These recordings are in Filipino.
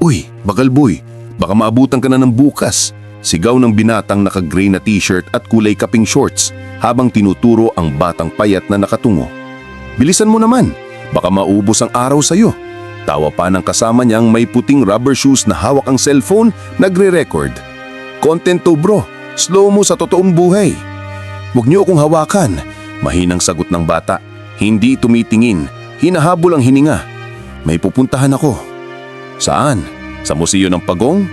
Uy, bakal boy, baka maabutan ka na ng bukas. Sigaw ng binatang naka-gray na t-shirt at kulay kaping shorts habang tinuturo ang batang payat na nakatungo. Bilisan mo naman, baka maubos ang araw sa'yo. Tawa pa ng kasama niyang may puting rubber shoes na hawak ang cellphone, nagre-record. Content to bro, slow mo sa totoong buhay. Huwag niyo akong hawakan, mahinang sagot ng bata. Hindi tumitingin, hinahabol ang hininga. May pupuntahan ako. Saan? Sa Museo ng Pagong?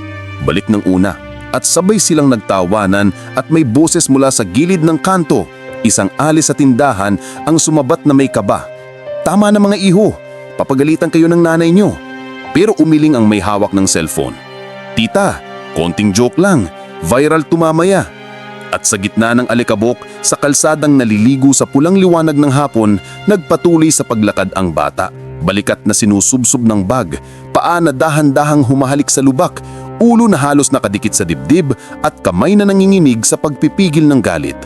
Balik ng una. At sabay silang nagtawanan at may boses mula sa gilid ng kanto. Isang alis sa tindahan ang sumabat na may kaba. Tama na mga iho, papagalitan kayo ng nanay nyo. Pero umiling ang may hawak ng cellphone. Tita, konting joke lang, viral tumamaya. At sa gitna ng alikabok, sa kalsadang naliligo sa pulang liwanag ng hapon, nagpatuloy sa paglakad ang bata. Balikat na sinusubsob ng bag, paa na dahan-dahang humahalik sa lubak, ulo na halos nakadikit sa dibdib at kamay na nanginginig sa pagpipigil ng galit.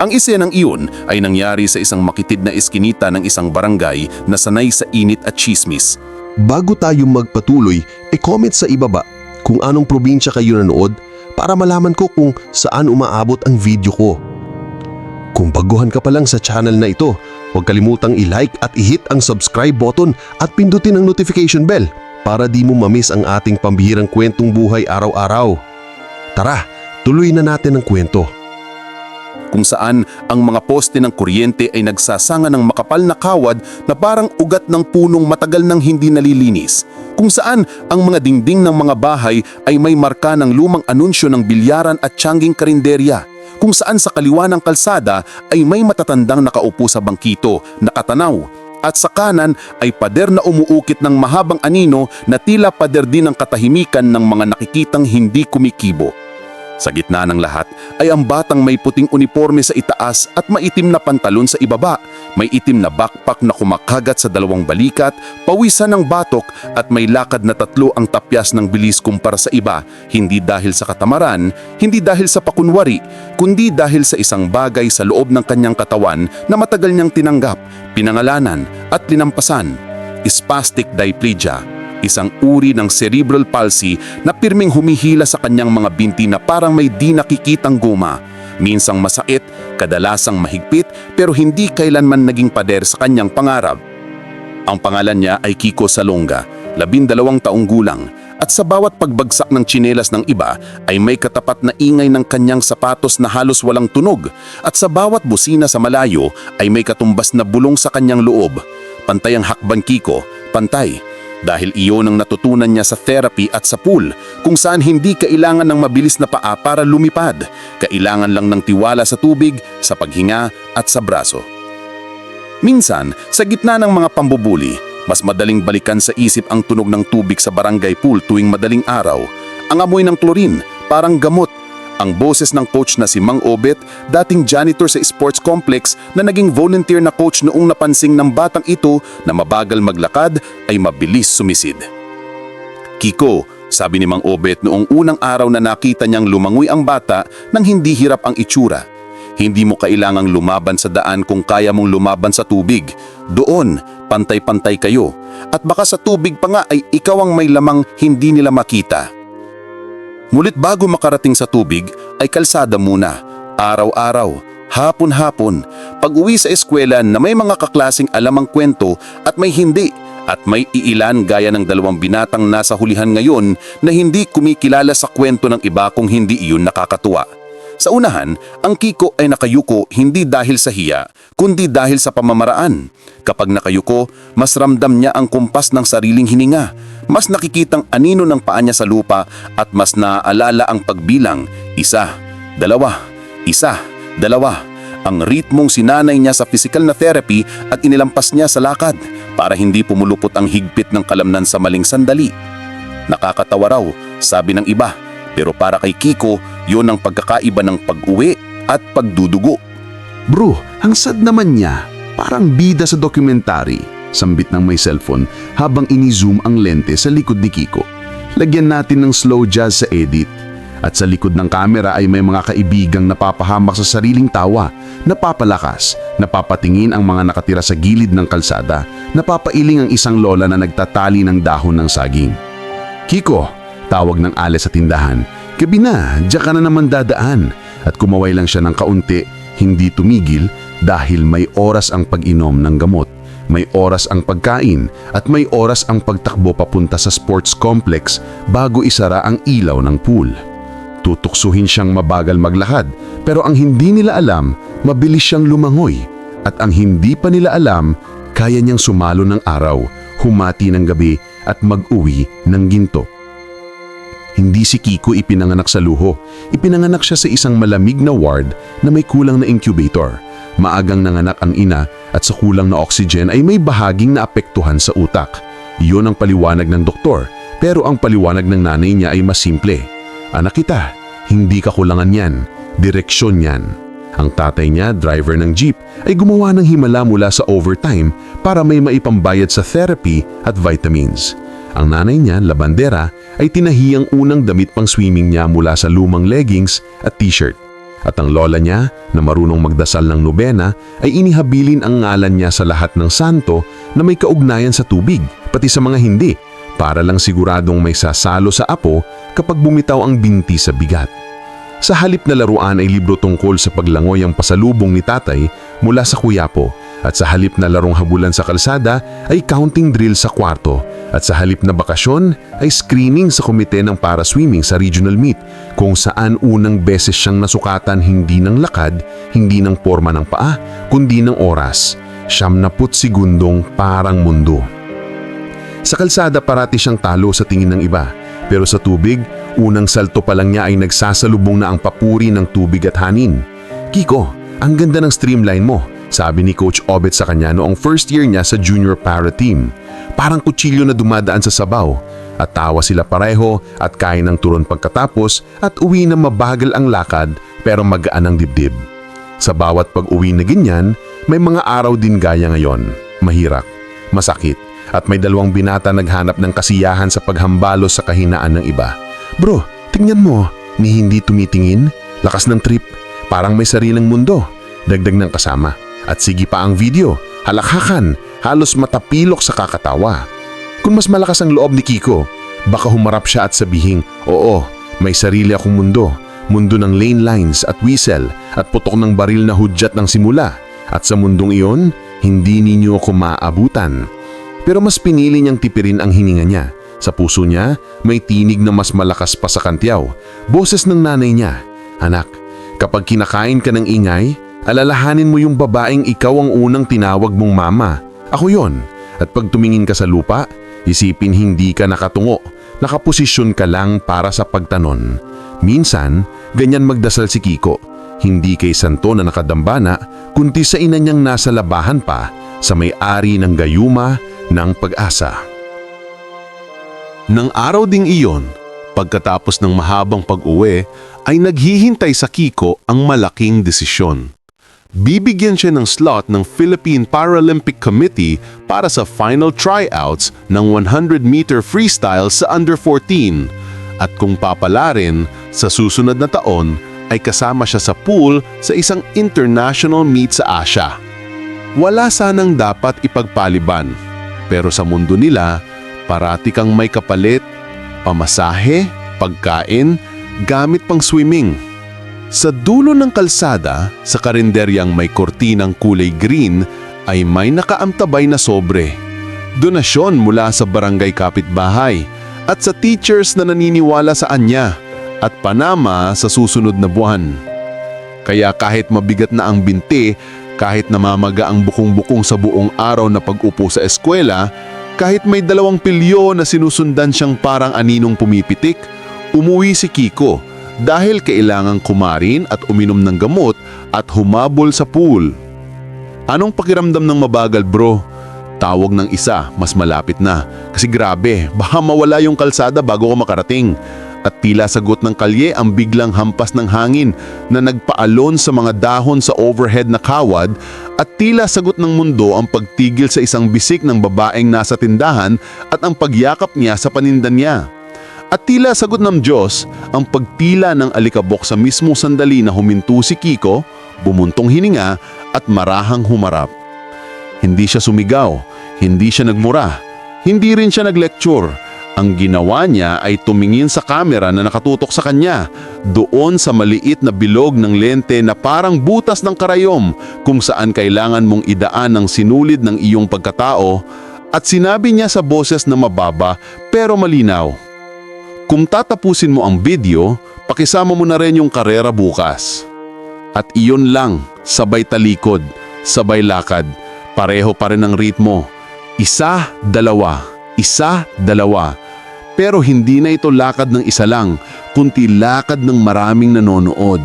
Ang isenang iyon ay nangyari sa isang makitid na eskinita ng isang barangay na sanay sa init at chismis. Bago tayo magpatuloy, e-comment sa ibaba kung anong probinsya kayo nanood para malaman ko kung saan umaabot ang video ko. Kung baguhan ka pa lang sa channel na ito, huwag kalimutang i-like at i-hit ang subscribe button at pindutin ang notification bell para di mo mamiss ang ating pambihirang kwentong buhay araw-araw. Tara, tuloy na natin ang kwento. kung saan ang mga poste ng kuryente ay nagsasanga ng makapal na kawad na parang ugat ng punong matagal nang hindi nalilinis. Kung saan ang mga dingding ng mga bahay ay may marka ng lumang anunsyo ng bilyaran at tiyanging karinderya. Kung saan sa kaliwa ng kalsada ay may matatandang nakaupo sa bangkito, nakatanaw. At sa kanan ay pader na umuukit ng mahabang anino na tila pader din ng katahimikan ng mga nakikitang hindi kumikibo. Sa gitna ng lahat ay ang batang may puting uniforme sa itaas at maitim na pantalon sa ibaba. May itim na backpack na kumakagat sa dalawang balikat, pawisan ng batok at may lakad na tatlo ang tapyas ng bilis kumpara sa iba. Hindi dahil sa katamaran, hindi dahil sa pakunwari, kundi dahil sa isang bagay sa loob ng kanyang katawan na matagal niyang tinanggap, pinangalanan at linampasan. Spastic diplegia isang uri ng cerebral palsy na pirming humihila sa kanyang mga binti na parang may di nakikitang guma. Minsang masakit, kadalasang mahigpit pero hindi kailanman naging pader sa kanyang pangarap. Ang pangalan niya ay Kiko Salonga, labindalawang taong gulang at sa bawat pagbagsak ng tsinelas ng iba ay may katapat na ingay ng kanyang sapatos na halos walang tunog at sa bawat busina sa malayo ay may katumbas na bulong sa kanyang loob. Pantay ang hakban Kiko, pantay dahil iyon ang natutunan niya sa therapy at sa pool kung saan hindi kailangan ng mabilis na paa para lumipad. Kailangan lang ng tiwala sa tubig, sa paghinga at sa braso. Minsan, sa gitna ng mga pambubuli, mas madaling balikan sa isip ang tunog ng tubig sa barangay pool tuwing madaling araw. Ang amoy ng chlorine, parang gamot. Ang boses ng coach na si Mang Obet, dating janitor sa sports complex na naging volunteer na coach noong napansing ng batang ito na mabagal maglakad ay mabilis sumisid. Kiko, sabi ni Mang Obet noong unang araw na nakita niyang lumangoy ang bata nang hindi hirap ang itsura. Hindi mo kailangang lumaban sa daan kung kaya mong lumaban sa tubig. Doon, pantay-pantay kayo. At baka sa tubig pa nga ay ikaw ang may lamang hindi nila makita. Mulit bago makarating sa tubig ay kalsada muna, araw-araw, hapon-hapon, pag-uwi sa eskwela na may mga kaklasing alam ang kwento at may hindi at may iilan gaya ng dalawang binatang nasa hulihan ngayon na hindi kumikilala sa kwento ng iba kung hindi iyon nakakatuwa. Sa unahan, ang Kiko ay nakayuko hindi dahil sa hiya, kundi dahil sa pamamaraan. Kapag nakayuko, mas ramdam niya ang kumpas ng sariling hininga. Mas nakikitang anino ng paa niya sa lupa at mas naaalala ang pagbilang. Isa, dalawa, isa, dalawa. Ang ritmong sinanay niya sa physical na therapy at inilampas niya sa lakad para hindi pumulupot ang higpit ng kalamnan sa maling sandali. Nakakatawa raw, sabi ng iba. Pero para kay Kiko, yon ang pagkakaiba ng pag-uwi at pagdudugo. Bro, ang sad naman niya. Parang bida sa documentary. Sambit ng may cellphone habang ini-zoom ang lente sa likod ni Kiko. Lagyan natin ng slow jazz sa edit. At sa likod ng kamera ay may mga kaibigang napapahamak sa sariling tawa, napapalakas, napapatingin ang mga nakatira sa gilid ng kalsada, napapailing ang isang lola na nagtatali ng dahon ng saging. Kiko, tawag ng ale sa tindahan. Gabi na, diyan ka na naman dadaan. At kumaway lang siya ng kaunti, hindi tumigil dahil may oras ang pag-inom ng gamot. May oras ang pagkain at may oras ang pagtakbo papunta sa sports complex bago isara ang ilaw ng pool. Tutuksuhin siyang mabagal maglakad pero ang hindi nila alam, mabilis siyang lumangoy. At ang hindi pa nila alam, kaya niyang sumalo ng araw, humati ng gabi at mag-uwi ng ginto. Hindi si Kiko ipinanganak sa luho. Ipinanganak siya sa isang malamig na ward na may kulang na incubator. Maagang nanganak ang ina at sa kulang na oxygen ay may bahaging naapektuhan sa utak. Iyon ang paliwanag ng doktor, pero ang paliwanag ng nanay niya ay mas simple. Anak kita, hindi ka kulangan yan. Direksyon yan. Ang tatay niya, driver ng jeep, ay gumawa ng himala mula sa overtime para may maipambayad sa therapy at vitamins. Ang nanay niya, labandera, ay tinahiyang unang damit pang swimming niya mula sa lumang leggings at t-shirt. At ang lola niya, na marunong magdasal ng nobena, ay inihabilin ang ngalan niya sa lahat ng santo na may kaugnayan sa tubig, pati sa mga hindi, para lang siguradong may sasalo sa apo kapag bumitaw ang binti sa bigat. Sa halip na laruan ay libro tungkol sa paglangoy ang pasalubong ni tatay mula sa kuyapo at sa halip na larong habulan sa kalsada ay counting drill sa kwarto at sa halip na bakasyon ay screening sa komite ng para swimming sa regional meet kung saan unang beses siyang nasukatan hindi ng lakad, hindi ng forma ng paa, kundi ng oras. Siyam na put segundong parang mundo. Sa kalsada parati siyang talo sa tingin ng iba. Pero sa tubig, unang salto pa lang niya ay nagsasalubong na ang papuri ng tubig at hanin. Kiko, ang ganda ng streamline mo, sabi ni Coach Obet sa kanya noong first year niya sa junior para team. Parang kutsilyo na dumadaan sa sabaw. At tawa sila pareho at kain ng turon pagkatapos at uwi na mabagal ang lakad pero magaan ang dibdib. Sa bawat pag-uwi na ganyan, may mga araw din gaya ngayon. Mahirap, masakit, at may dalawang binata naghanap ng kasiyahan sa paghambalo sa kahinaan ng iba. Bro, tingnan mo, ni hindi tumitingin, lakas ng trip, parang may sariling mundo, dagdag ng kasama. At sige pa ang video, halakhakan, halos matapilok sa kakatawa. Kung mas malakas ang loob ni Kiko, baka humarap siya at sabihing, oo, may sarili akong mundo, mundo ng lane lines at whistle at putok ng baril na hudyat ng simula. At sa mundong iyon, hindi ninyo ako maaabutan. Pero mas pinili niyang tipirin ang hininga niya. Sa puso niya, may tinig na mas malakas pa sa kantyaw. Boses ng nanay niya, Anak, kapag kinakain ka ng ingay, alalahanin mo yung babaeng ikaw ang unang tinawag mong mama. Ako yon. At pag tumingin ka sa lupa, isipin hindi ka nakatungo. Nakaposisyon ka lang para sa pagtanon. Minsan, ganyan magdasal si Kiko. Hindi kay santo na nakadambana, kundi sa ina niyang nasa labahan pa sa may-ari ng gayuma ng pag-asa. Nang araw ding iyon, pagkatapos ng mahabang pag-uwi, ay naghihintay sa Kiko ang malaking desisyon. Bibigyan siya ng slot ng Philippine Paralympic Committee para sa final tryouts ng 100-meter freestyle sa under 14 at kung papalarin, sa susunod na taon ay kasama siya sa pool sa isang international meet sa Asia. Wala sanang dapat ipagpaliban, pero sa mundo nila, parati kang may kapalit, pamasahe, pagkain, gamit pang swimming. Sa dulo ng kalsada, sa karinderyang may kortinang kulay green, ay may nakaamtabay na sobre. Donasyon mula sa barangay kapitbahay at sa teachers na naniniwala sa anya at Panama sa susunod na buwan. Kaya kahit mabigat na ang binti, kahit namamaga ang bukong-bukong sa buong araw na pag-upo sa eskwela, kahit may dalawang pilyo na sinusundan siyang parang aninong pumipitik, umuwi si Kiko dahil kailangang kumarin at uminom ng gamot at humabol sa pool. Anong pakiramdam ng mabagal bro? Tawag ng isa, mas malapit na. Kasi grabe, baka mawala yung kalsada bago ko makarating. At tila sagot ng kalye ang biglang hampas ng hangin na nagpaalon sa mga dahon sa overhead na kawad at tila sagot ng mundo ang pagtigil sa isang bisik ng babaeng nasa tindahan at ang pagyakap niya sa panindan niya. At tila sagot ng Diyos ang pagtila ng alikabok sa mismong sandali na huminto si Kiko, bumuntong hininga at marahang humarap. Hindi siya sumigaw, hindi siya nagmura, hindi rin siya naglecture. Ang ginawa niya ay tumingin sa kamera na nakatutok sa kanya, doon sa maliit na bilog ng lente na parang butas ng karayom kung saan kailangan mong idaan ang sinulid ng iyong pagkatao at sinabi niya sa boses na mababa pero malinaw. Kung tatapusin mo ang video, pakisama mo na rin yung karera bukas. At iyon lang, sabay talikod, sabay lakad, pareho pa rin ang ritmo. Isa, dalawa, isa, dalawa. Pero hindi na ito lakad ng isa lang, kundi lakad ng maraming nanonood.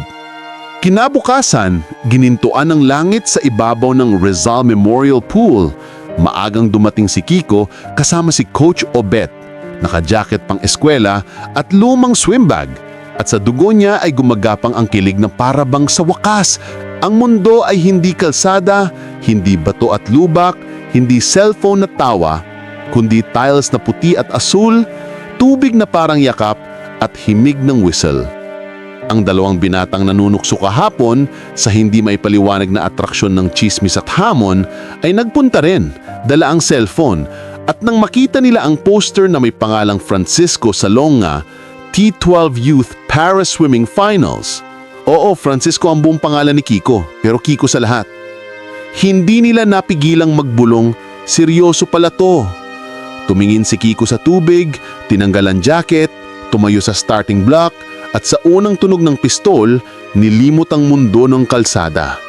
Kinabukasan, ginintuan ng langit sa ibabaw ng Rizal Memorial Pool. Maagang dumating si Kiko kasama si Coach Obet, naka-jacket pang eskwela at lumang swim bag. At sa dugo niya ay gumagapang ang kilig na parabang sa wakas. Ang mundo ay hindi kalsada, hindi bato at lubak, hindi cellphone na tawa, kundi tiles na puti at asul, tubig na parang yakap at himig ng whistle. Ang dalawang binatang nanunukso kahapon sa hindi may paliwanag na atraksyon ng chismis at hamon ay nagpunta rin, dala ang cellphone at nang makita nila ang poster na may pangalang Francisco Salonga, T12 Youth Para Swimming Finals. Oo, Francisco ang buong pangalan ni Kiko, pero Kiko sa lahat. Hindi nila napigilang magbulong, seryoso pala to. Tumingin si Kiko sa tubig, tinanggal ang jacket, tumayo sa starting block, at sa unang tunog ng pistol, nilimot ang mundo ng kalsada.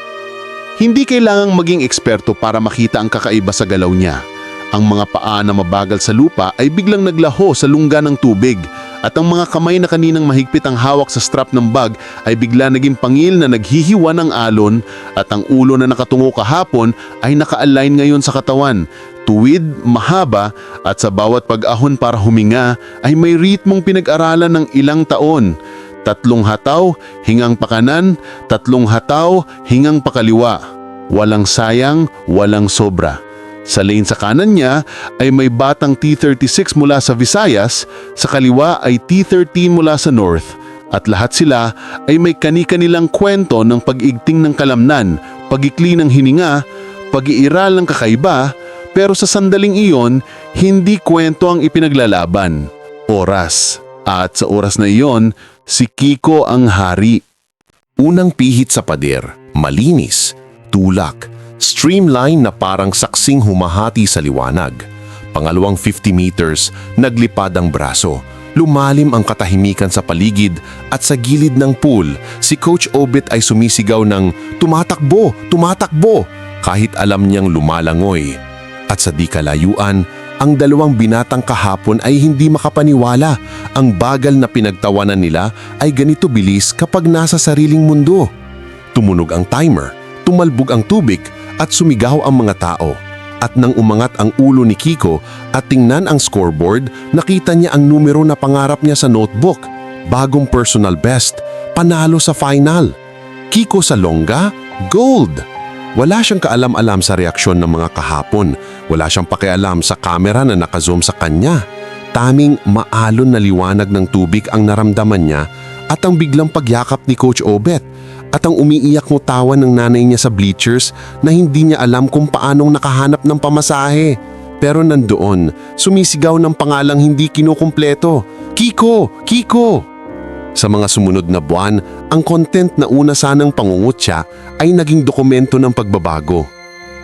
Hindi kailangang maging eksperto para makita ang kakaiba sa galaw niya. Ang mga paa na mabagal sa lupa ay biglang naglaho sa lungga ng tubig at ang mga kamay na kaninang mahigpit ang hawak sa strap ng bag ay bigla naging pangil na naghihiwa ng alon at ang ulo na nakatungo kahapon ay naka-align ngayon sa katawan. Tuwid, mahaba at sa bawat pag-ahon para huminga ay may ritmong pinag-aralan ng ilang taon. Tatlong hataw, hingang pakanan, tatlong hataw, hingang pakaliwa. Walang sayang, walang sobra. Sa lane sa kanan niya ay may batang T-36 mula sa Visayas, sa kaliwa ay T-13 mula sa North, at lahat sila ay may kani-kanilang kwento ng pag-igting ng kalamnan, pagikli ng hininga, pag-iiral ng kakaiba, pero sa sandaling iyon, hindi kwento ang ipinaglalaban. Oras. At sa oras na iyon, si Kiko ang hari. Unang pihit sa pader, malinis, tulak, streamline na parang saksing humahati sa liwanag. Pangalawang 50 meters, naglipad ang braso. Lumalim ang katahimikan sa paligid at sa gilid ng pool, si Coach Obit ay sumisigaw ng tumatakbo, tumatakbo, kahit alam niyang lumalangoy. At sa di kalayuan, ang dalawang binatang kahapon ay hindi makapaniwala. Ang bagal na pinagtawanan nila ay ganito bilis kapag nasa sariling mundo. Tumunog ang timer, tumalbog ang tubig at sumigaw ang mga tao. At nang umangat ang ulo ni Kiko at tingnan ang scoreboard, nakita niya ang numero na pangarap niya sa notebook. Bagong personal best, panalo sa final. Kiko sa longga, gold. Wala siyang kaalam-alam sa reaksyon ng mga kahapon. Wala siyang pakialam sa kamera na nakazoom sa kanya. Taming maalon na liwanag ng tubig ang naramdaman niya at ang biglang pagyakap ni Coach Obet at ang umiiyak mo tawa ng nanay niya sa bleachers na hindi niya alam kung paanong nakahanap ng pamasahe. Pero nandoon, sumisigaw ng pangalang hindi kinukumpleto. Kiko! Kiko! Sa mga sumunod na buwan, ang content na una sanang pangungutya ay naging dokumento ng pagbabago.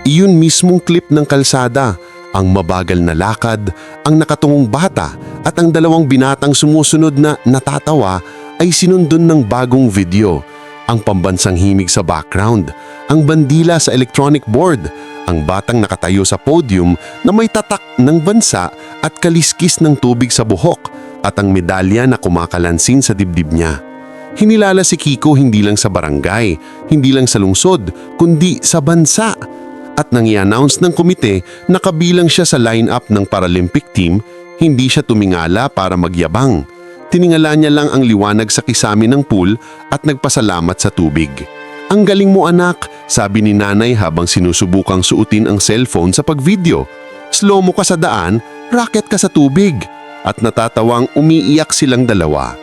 Iyon mismong clip ng kalsada, ang mabagal na lakad, ang nakatungong bata at ang dalawang binatang sumusunod na natatawa ay sinundon ng bagong video. Ang pambansang himig sa background, ang bandila sa electronic board, ang batang nakatayo sa podium na may tatak ng bansa at kaliskis ng tubig sa buhok at ang medalya na kumakalansin sa dibdib niya. Hinilala si Kiko hindi lang sa barangay, hindi lang sa lungsod, kundi sa bansa. At nang i-announce ng komite na kabilang siya sa lineup ng Paralympic team, hindi siya tumingala para magyabang. Tiningala niya lang ang liwanag sa kisami ng pool at nagpasalamat sa tubig. Ang galing mo anak, sabi ni nanay habang sinusubukang suotin ang cellphone sa pagvideo. Slow mo ka sa daan, rocket ka sa tubig. At natatawang umiiyak silang dalawa.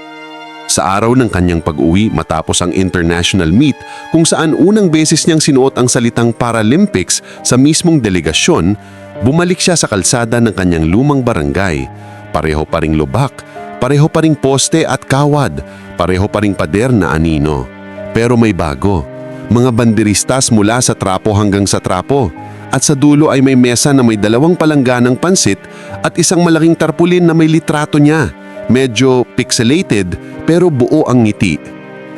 Sa araw ng kanyang pag-uwi matapos ang international meet kung saan unang beses niyang sinuot ang salitang Paralympics sa mismong delegasyon, bumalik siya sa kalsada ng kanyang lumang barangay. pareho pa ring lubak, pareho pa ring poste at kawad, pareho pa ring pader na anino. Pero may bago, mga banderistas mula sa trapo hanggang sa trapo. At sa dulo ay may mesa na may dalawang palangganang pansit at isang malaking tarpulin na may litrato niya. Medyo pixelated pero buo ang ngiti.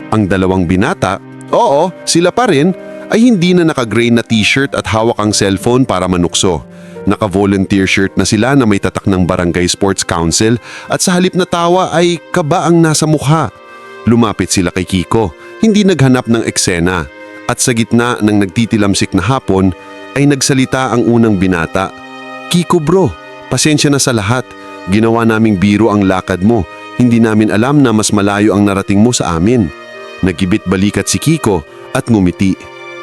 Ang dalawang binata, oo, sila pa rin, ay hindi na naka-gray na t-shirt at hawak ang cellphone para manukso. Naka-volunteer shirt na sila na may tatak ng Barangay Sports Council at sa halip na tawa ay kaba ang nasa mukha. Lumapit sila kay Kiko, hindi naghanap ng eksena. At sa gitna ng nagtitilamsik na hapon ay nagsalita ang unang binata. Kiko bro, pasensya na sa lahat. Ginawa naming biro ang lakad mo. Hindi namin alam na mas malayo ang narating mo sa amin. Nagibit balikat si Kiko at ngumiti.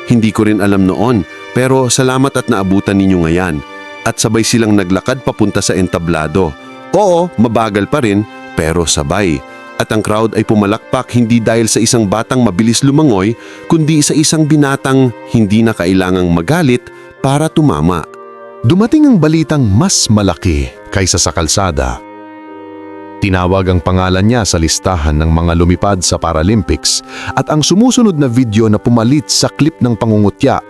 Hindi ko rin alam noon pero salamat at naabutan ninyo ngayon. At sabay silang naglakad papunta sa entablado. Oo, mabagal pa rin pero sabay. At ang crowd ay pumalakpak hindi dahil sa isang batang mabilis lumangoy kundi sa isang binatang hindi na kailangang magalit para tumama. Dumating ang balitang mas malaki kaysa sa kalsada. Tinawag ang pangalan niya sa listahan ng mga lumipad sa Paralympics at ang sumusunod na video na pumalit sa clip ng pangungutya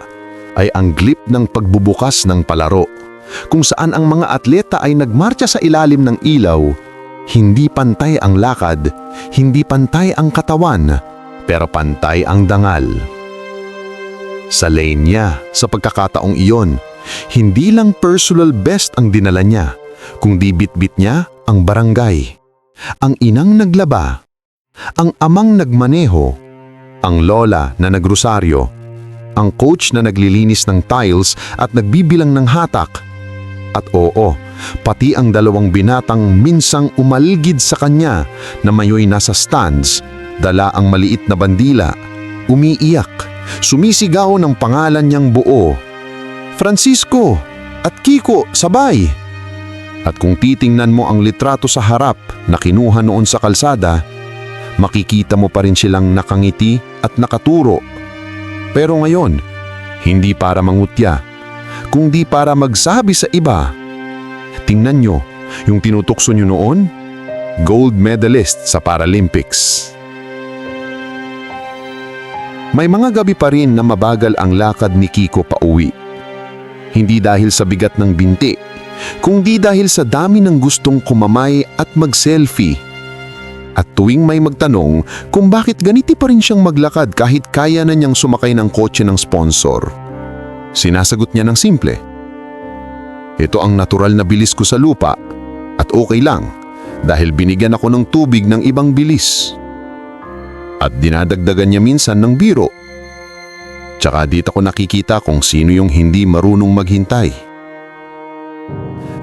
ay ang clip ng pagbubukas ng palaro kung saan ang mga atleta ay nagmarcha sa ilalim ng ilaw, hindi pantay ang lakad, hindi pantay ang katawan, pero pantay ang dangal. Sa lane niya, sa pagkakataong iyon, hindi lang personal best ang dinala niya, kundi bit-bit niya ang barangay. Ang inang naglaba, ang amang nagmaneho, ang lola na nagrosaryo, ang coach na naglilinis ng tiles at nagbibilang ng hatak. At oo, pati ang dalawang binatang minsang umalgid sa kanya na mayo'y nasa stands, dala ang maliit na bandila, umiiyak, sumisigaw ng pangalan niyang buo. Francisco at Kiko sabay. At kung titingnan mo ang litrato sa harap na kinuha noon sa kalsada, makikita mo pa rin silang nakangiti at nakaturo. Pero ngayon, hindi para mangutya, kundi para magsabi sa iba. Tingnan nyo, yung tinutukso nyo noon, gold medalist sa Paralympics. May mga gabi pa rin na mabagal ang lakad ni Kiko pauwi. Hindi dahil sa bigat ng binti, kundi dahil sa dami ng gustong kumamay at mag-selfie. At tuwing may magtanong kung bakit ganiti pa rin siyang maglakad kahit kaya na niyang sumakay ng kotse ng sponsor. Sinasagot niya ng simple. Ito ang natural na bilis ko sa lupa at okay lang dahil binigyan ako ng tubig ng ibang bilis. At dinadagdagan niya minsan ng biro. Tsaka dito ko nakikita kung sino yung hindi marunong maghintay.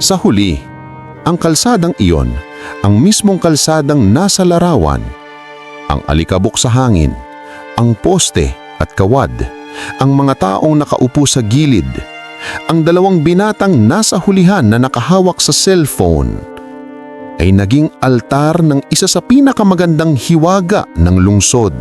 Sa huli, ang kalsadang iyon, ang mismong kalsadang nasa larawan, ang alikabok sa hangin, ang poste at kawad, ang mga taong nakaupo sa gilid, ang dalawang binatang nasa hulihan na nakahawak sa cellphone, ay naging altar ng isa sa pinakamagandang hiwaga ng lungsod.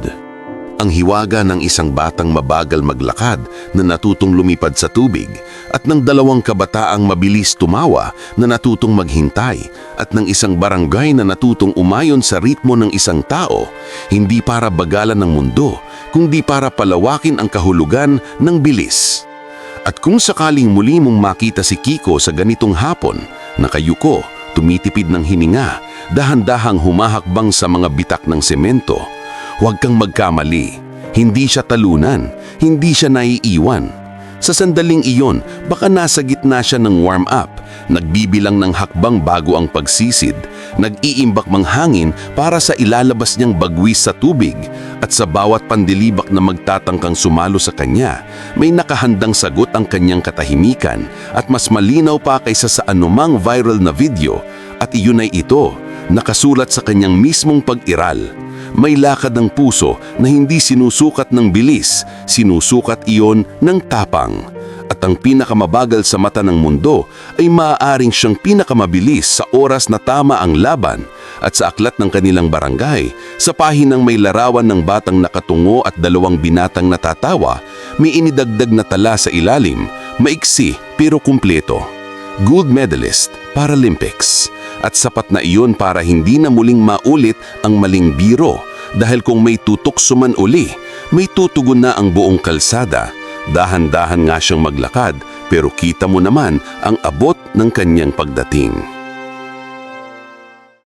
Ang hiwaga ng isang batang mabagal maglakad na natutong lumipad sa tubig at ng dalawang kabataang mabilis tumawa na natutong maghintay at ng isang barangay na natutong umayon sa ritmo ng isang tao, hindi para bagalan ng mundo, kundi para palawakin ang kahulugan ng bilis. At kung sakaling muli mong makita si Kiko sa ganitong hapon, nakayuko, tumitipid ng hininga, dahan-dahang humahakbang sa mga bitak ng semento, huwag kang magkamali. Hindi siya talunan, hindi siya naiiwan. Sa sandaling iyon, baka nasa gitna siya ng warm-up, nagbibilang ng hakbang bago ang pagsisid, nag-iimbak mang hangin para sa ilalabas niyang bagwis sa tubig, at sa bawat pandilibak na magtatangkang sumalo sa kanya, may nakahandang sagot ang kanyang katahimikan at mas malinaw pa kaysa sa anumang viral na video, at iyon ay ito, nakasulat sa kanyang mismong pag-iral. May lakad ng puso na hindi sinusukat ng bilis, sinusukat iyon ng tapang. At ang pinakamabagal sa mata ng mundo ay maaaring siyang pinakamabilis sa oras na tama ang laban at sa aklat ng kanilang barangay, sa pahinang may larawan ng batang nakatungo at dalawang binatang natatawa, may inidagdag na tala sa ilalim, maiksi pero kumpleto. Gold medalist, Paralympics. At sapat na iyon para hindi na muling maulit ang maling biro dahil kung may tutukso man uli, may tutugon na ang buong kalsada. Dahan-dahan nga siyang maglakad pero kita mo naman ang abot ng kanyang pagdating.